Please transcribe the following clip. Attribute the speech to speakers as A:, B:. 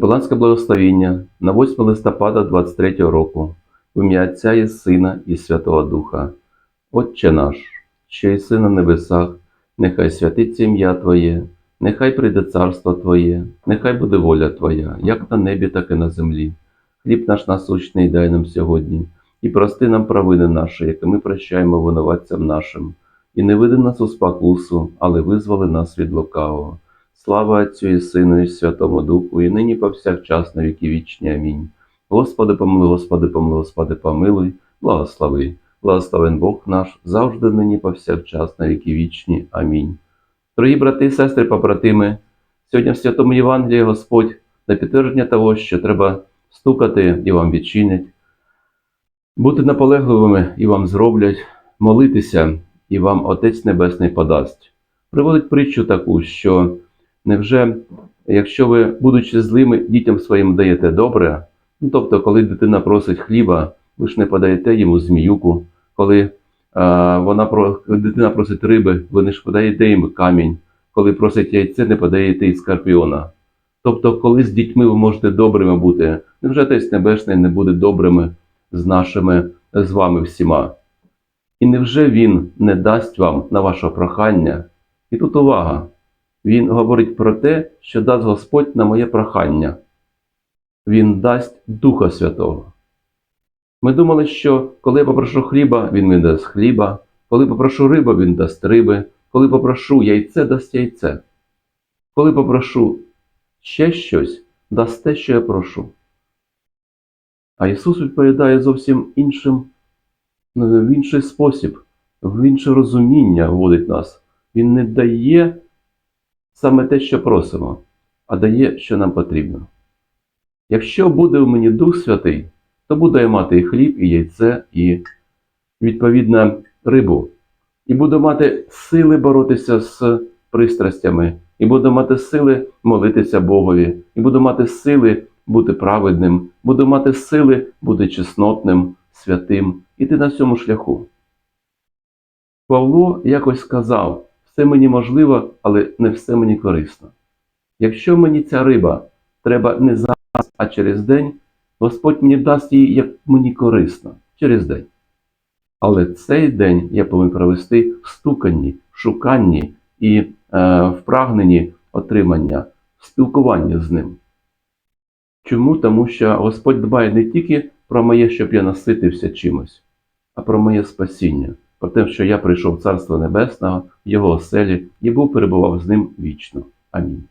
A: Капеланське благословіння на 8 листопада 23 року в ім'я Отця і Сина і Святого Духа. Отче наш, що єси на небесах, нехай святиться ім'я Твоє, нехай прийде царство Твоє, нехай буде воля Твоя, як на небі, так і на землі. Хліб наш насущний дай нам сьогодні, і прости нам провини наші, які ми прощаємо винуватцям нашим, і не веди нас у спокусу, але визволи нас від лукавого. Слава Отцю і Сину і Святому Духу, і нині повсякчас на віки вічні. Амінь. Господи помилуй, Господи помилуй, Господи помилуй, благослови. Благословен Бог наш, завжди нині повсякчас на віки вічні. Амінь. Дорогі брати і сестри, побратими, сьогодні в Святому Євангелії Господь на підтвердження того, що треба стукати і вам відчинять, бути наполегливими і вам зроблять, молитися, і вам Отець Небесний подасть. Приводить притчу таку, що невже, якщо ви, будучи злими, дітям своїм даєте добре, ну тобто, коли дитина просить хліба, ви ж не подаєте йому зміюку, коли а, вона про дитина просить риби, ви не ж подаєте їм камінь, коли просить яйце, не подаєте і скорпіона. Тобто, коли з дітьми ви можете добрими бути, невже Отець Небесний не буде добрими з нашими, з вами всіма? І невже Він не дасть вам на ваше прохання? І тут увага. Він говорить про те, що дасть Господь на моє прохання. Він дасть Духа Святого. Ми думали, що коли я попрошу хліба, він мені дасть хліба, коли попрошу риби, він дасть риби, коли попрошу яйце, дасть яйце. Коли попрошу ще щось, дасть те, що я прошу. А Ісус відповідає зовсім іншим, ну, в інший спосіб, в інше розуміння вводить нас. Він не дає саме те, що просимо, а дає, що нам потрібно. Якщо буде в мені Дух Святий, то буду я мати і хліб, і яйце, і відповідно рибу. І буду мати сили боротися з пристрастями, і буду мати сили молитися Богові, і буду мати сили бути праведним, буду мати сили бути чеснотним, святим, іти на цьому шляху. Павло якось сказав: все мені можливо, але не все мені корисно. Якщо мені ця риба треба не зараз, а через день, Господь мені дасть її, як мені корисно, через день. Але цей день я повинен провести в стуканні, в шуканні і е, в прагненні отримання, в спілкуванні з ним. Чому? Тому що Господь дбає не тільки про моє, щоб я наситився чимось, а про моє спасіння, про те, що я прийшов в Царство Небесного, в Його оселі і був перебував з ним вічно. Амінь.